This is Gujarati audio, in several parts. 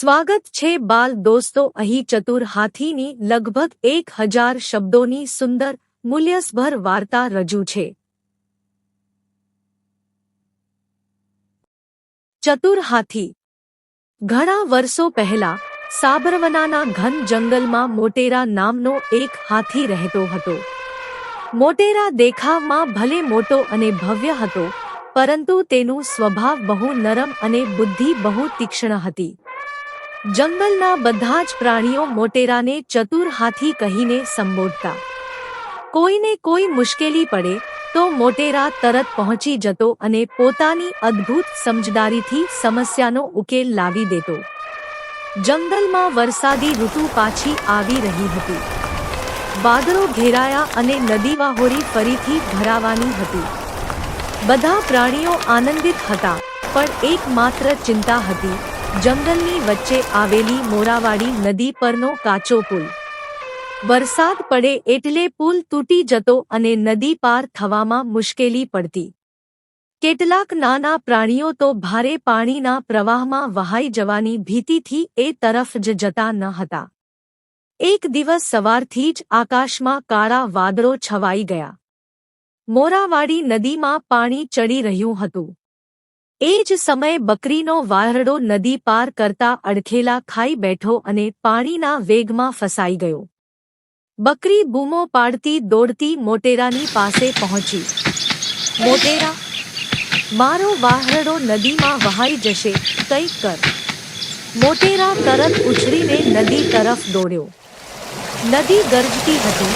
સ્વાગત છે બાલ દોસ્તો, અહીં ચતુર હાથીની લગભગ એક હજાર શબ્દોની સુંદર, મૂલ્યસભર વાર્તા રજૂ છે. ચતુર હાથી. ઘણા વર્ષો પહેલા, સાબરવનાના ઘન જંગલમાં મોટેરા નામનો એક હાથી રહેતો હતો. મોટેરા દેખાવમાં ભલે મોટો અને ભવ્ય હતો, પરંતુ તેનું સ્વભાવ બહુ નરમ અને બુદ્ધિ બહુ તીક્ષ્ણ હતી. જંગલના બધા જ પ્રાણીઓ મોટેરાને ચતુર હાથી કહીને સંબોધતા. કોઈને કોઈ મુશ્કેલી પડે, તો મોટેરા તરત પહોંચી જતો અને પોતાની અદ્ભુત સમજદારીથી સમસ્યાનો ઉકેલ લાવી દેતો. જંગલમાં વરસાદી ઋતુ પાછી આવી રહી હતી. વાદળો ઘેરાયા અને નદી વાહોરી ફરીથી ભરાવાની હતી. બધા પ્રાણીઓ આનંદિત હતા, પણ એકમાત્ર ચિંતા હતી જંગલની વચ્ચે આવેલી મોરાવાડી નદી પરનો કાચો પુલ. વરસાદ પડે એટલે પુલ તૂટી જતો અને નદી પાર થવામાં મુશ્કેલી પડતી. કેટલાક નાના પ્રાણીઓ તો ભારે પાણીના પ્રવાહમાં વહાઈ જવાની ભીતિથી એ તરફ જ જતા ન હતા. એક દિવસ સવારથી જ આકાશમાં કાળા વાદળો છવાઈ ગયા. મોરાવાડી નદીમાં પાણી ચડી રહ્યું હતું. એ જ સમયે બકરીનો વાહરડો નદી પાર કરતા અડખેલા ખાઈ બેઠો અને પાણીના વેગમાં ફસાઈ ગયો. બકરી બૂમો પાડતી દોડતી મોટેરાની પાસે પહોંચી. મોટેરા, મારો વાહરડો નદીમાં વહાઈ જશે, કંઈક કર. મોટેરા તરત ઉછળીને નદી તરફ દોડ્યો. નદી ગરજતી હતી,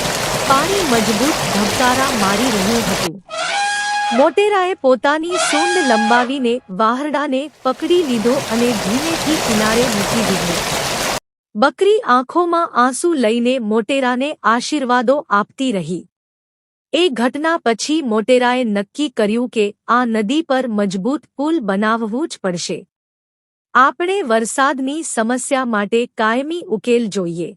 પાણી મજબૂત ધબકારા મારી રહ્યું હતું. મોટેરાએ પોતાની સૂંડ લંબાવીને વાહરડાને પકડી લીધો અને ધીમેથી કિનારે મૂકી દીધો. બકરી આંખોમાં આંસુ લઈને મોટેરાને આશીર્વાદો આપતી રહી. એ ઘટના પછી મોટેરાએ નક્કી કર્યું કે આ નદી પર મજબૂત પુલ બનાવવું જ પડશે. આપણે વરસાદની સમસ્યા માટે કાયમી ઉકેલ જોઈએ.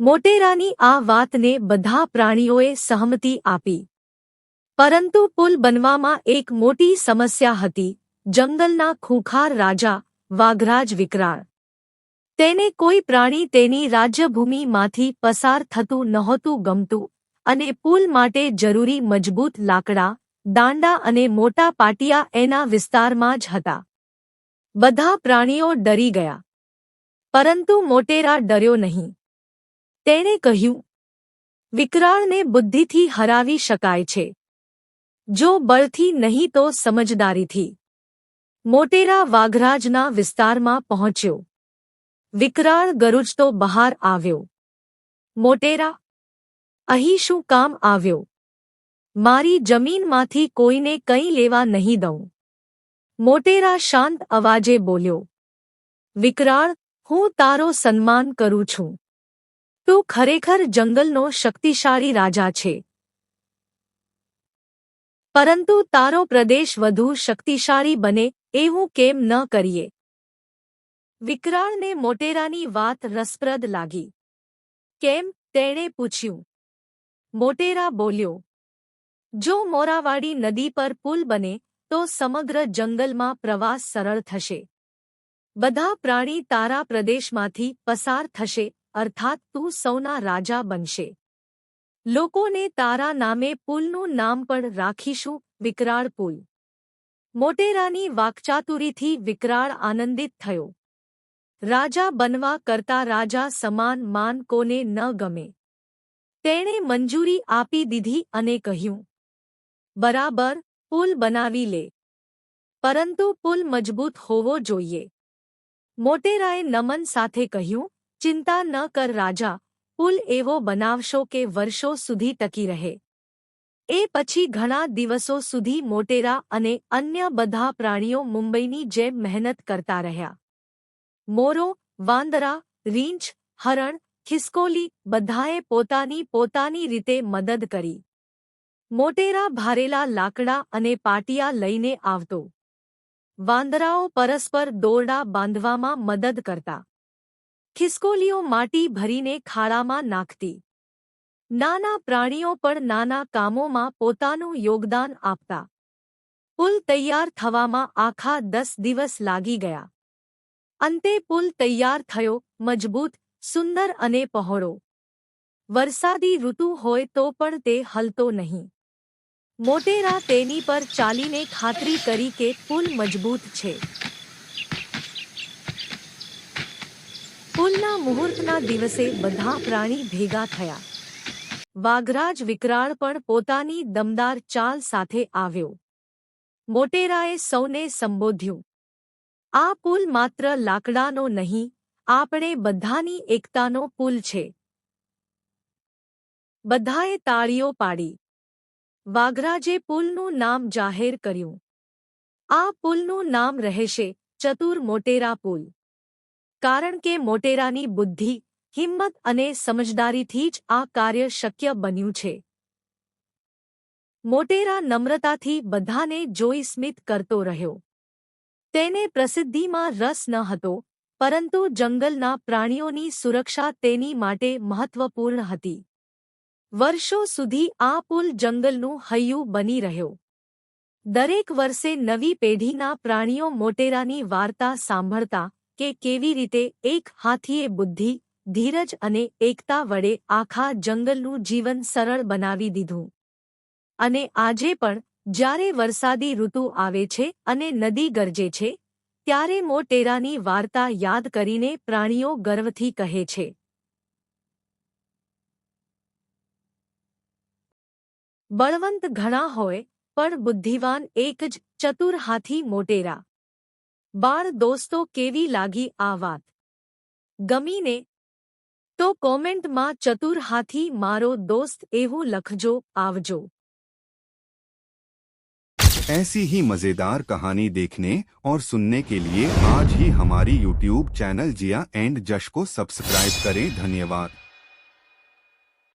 મોટેરાની આ વાતને બધા પ્રાણીઓએ સહમતિ આપી. પરંતુ પુલ બનવામાં એક મોટી સમસ્યા હતી, જંગલના ખૂંખાર રાજા, વાઘરાજ વિકરાળ. તેને કોઈ પ્રાણી તેની રાજ્યભૂમિમાંથી પસાર થતું નહોતું ગમતું, અને પુલ માટે જરૂરી મજબૂત લાકડા, દાંડા અને મોટા પાટિયા એના વિસ્તારમાં જ હતા. બધા પ્રાણીઓ ડરી ગયા. પરંતુ મોટેરા ડર્યો નહીં. તેણે કહ્યું, વિકરાળને બુદ્ધિથી હરાવી શકાય છે. જો બળથી નહીં તો સમજદારીથી. મોટેરા વાઘરાજના વિસ્તારમાં પહોંચ્યો. વિકરાળ ગરુજતો બહાર આવ્યો. મોટેરા, અહીં શું કામ આવ્યો? મારી જમીનમાંથી કોઈને કંઈ લેવા નહીં દઉં. મોટેરા શાંત અવાજે બોલ્યો. વિકરાળ, હું તારો સન્માન કરું છું. તું ખરેખર જંગલનો શક્તિશાળી રાજા છે. પરંતુ તારો પ્રદેશ વધુ શક્તિશાળી બને, એવું કેમ ન કરીએ? વિકરાળને મોટેરાની વાત રસપ્રદ લાગી. કેમ? તેણે પૂછ્યું. મોટેરા બોલ્યો. જો મોરાવાડી નદી પર પુલ બને, તો સમગ્ર જંગલમાં પ્રવાસ સરળ થશે. બધા પ્રાણી તારા પ્રદેશમાંથી પસાર થશે, અર્થાત તું સૌના રાજા બનશે. લોકોને તારા નામે પુલનું નામ પણ રાખીશું, વિકરાળ પુલ. મોટેરાની વાકચાતુરીથી વિકરાળ આનંદિત થયો. રાજા બનવા કરતા રાજા સમાન માન કોને ન ગમે. તેણે મંજૂરી આપી દીધી અને કહ્યું, બરાબર, પુલ બનાવી લે. પરંતુ પુલ મજબૂત હોવો જોઈએ. મોટેરાએ નમન સાથે કહ્યું, ચિંતા ન કર રાજા પુલ એવો બનાવશો કે વર્ષો સુધી ટકી રહે એ પછી ઘણા દિવસો સુધી મોટેરા અને અન્ય બધા પ્રાણીઓ મુંબઈની જેમ મહેનત કરતા રહ્યા મોરો વાંદરા રીંછ હરણ ખિસકોલી બધાએ પોતાની પોતાની રીતે મદદ કરી મોટેરા ભારેલા લાકડા અને પાટિયા લઈને આવતો વાંદરાઓ પરસ્પર દોરડા બાંધવામાં મદદ કરતા ખિસકોલીઓ માટી ભરીને ખાડામાં નાખતી. નાના પ્રાણીઓ પણ નાના કામોમાં પોતાનું યોગદાન આપતા. પુલ તૈયાર થવામાં આખા દસ દિવસ લાગી ગયા. અંતે પુલ તૈયાર થયો, મજબૂત, સુંદર અને પહોળો. વરસાદી ઋતુ હોય તો પણ તે હલતો નહીં. મોટેરા તેની પર ચાલીને ખાતરી કરી કે પુલ મજબૂત છે. પુલના મુહૂર્તના દિવસે બધા પ્રાણી ભેગા થયા. વાઘરાજ વિકરાળ પણ પોતાની દમદાર ચાલ સાથે આવ્યો. મોટેરાએ સૌને સંબોધ્યું. આ પુલ માત્ર લાકડાનો નહીં, આપણે બધાની એકતાનો પુલ છે. બધાએ તાળીઓ પાડી. વાઘરાજે પુલનું નામ જાહેર કર્યું. આ પુલનું નામ રહેશે ચતુર મોટેરા પુલ. કારણ કે મોટેરાની બુદ્ધિ, હિંમત અને સમજદારીથી જ આ કાર્ય શક્ય બન્યું છે. મોટેરા નમ્રતાથી બધાને જોઈ સ્મિત કરતો રહ્યો. તેને પ્રસિદ્ધિમાં રસ ન હતો, પરંતુ જંગલના પ્રાણીઓની સુરક્ષા તેની માટે મહત્વપૂર્ણ હતી. વર્ષો સુધી આ પુલ જંગલનું હૈયું બની રહ્યો. દરેક વર્ષે નવી પેઢીના પ્રાણીઓ મોટેરાની વાર્તા સાંભળતા કે કેવી રીતે એક હાથીએ બુદ્ધિ, ધીરજ અને એકતા વડે આખા જંગલનું જીવન સરળ બનાવી દીધું. અને આજે પણ, જ્યારે વરસાદી ઋતુ આવે છે અને નદી ગરજે છે, ત્યારે મોટેરાની વાર્તા યાદ કરીને પ્રાણીઓ ગર્વથી કહે છે. બળવંત ઘણા હોય, પણ બુદ્ધિવાન એક જ ચતુર હાથી મોટેરા. બાળ દોસ્તો કેવી લાગી આ વાત ગમીને તો કોમેન્ટમાં ચતુર હાથી મારો દોસ્ત એવું લખજો આવજો ऐसी ही मजेदार कहानी देखने और सुनने के लिए आज ही हमारी यूट्यूब चैनल जिया एंड जश को सब्सक्राइब करें धन्यवाद